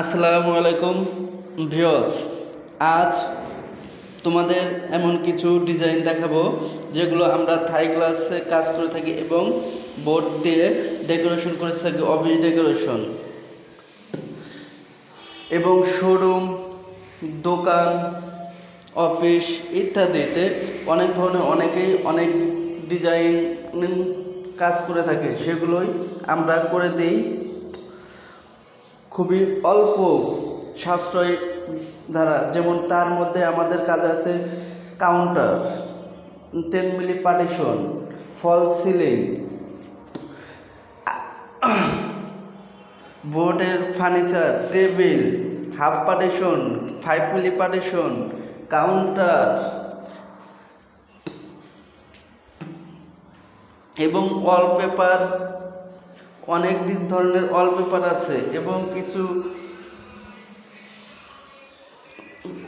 আসসালামু আলাইকুম ভিওস আজ তোমাদের এমন কিছু ডিজাইন দেখাবো, যেগুলো আমরা থাই ক্লাসে কাজ করে থাকি এবং বোর্ড দিয়ে ডেকোরেশন করে থাকি অফিস ডেকোরেশন। এবং শোরুম, দোকান, অফিস ইত্যাদিতে অনেক ধরনের অনেকেই অনেক ডিজাইন কাজ করে থাকে, সেগুলোই আমরা করে দিই। খুবই অল্প সাশ্রয় দ্বারা যেমন তার মধ্যে আমাদের কাজ আছে counter ten milli partition false ceiling বোর্ডের furniture table half partition five milli partition counter এবং ওয়ালপেপার অনেক দিক ধরনের ওয়ালপেপার আছে এবং কিছু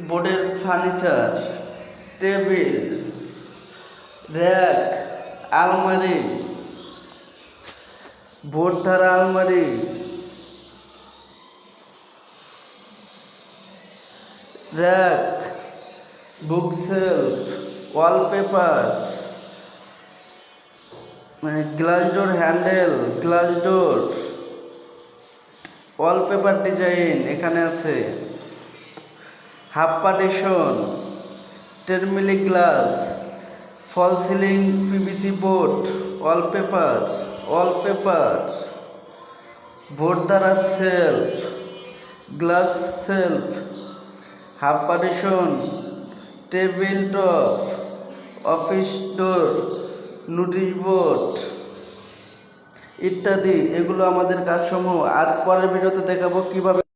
বোর্ডের ফার্নিচার, টেবিল, র্যাক, আলমারি বোর্ড আলমারি, rack, book shelf wallpaper glass door handle glass door wallpaper design এখানে আছে। Half partition টেরমিলি glass false ceiling PVC board wallpaper wallpaper board দ্বারা shelf glass shelf half partition table top office door notice board ইত্যাদি এগুলো আমাদের কাজসমূহ। আর পরের ভিডিওতে দেখাবো কীভাবে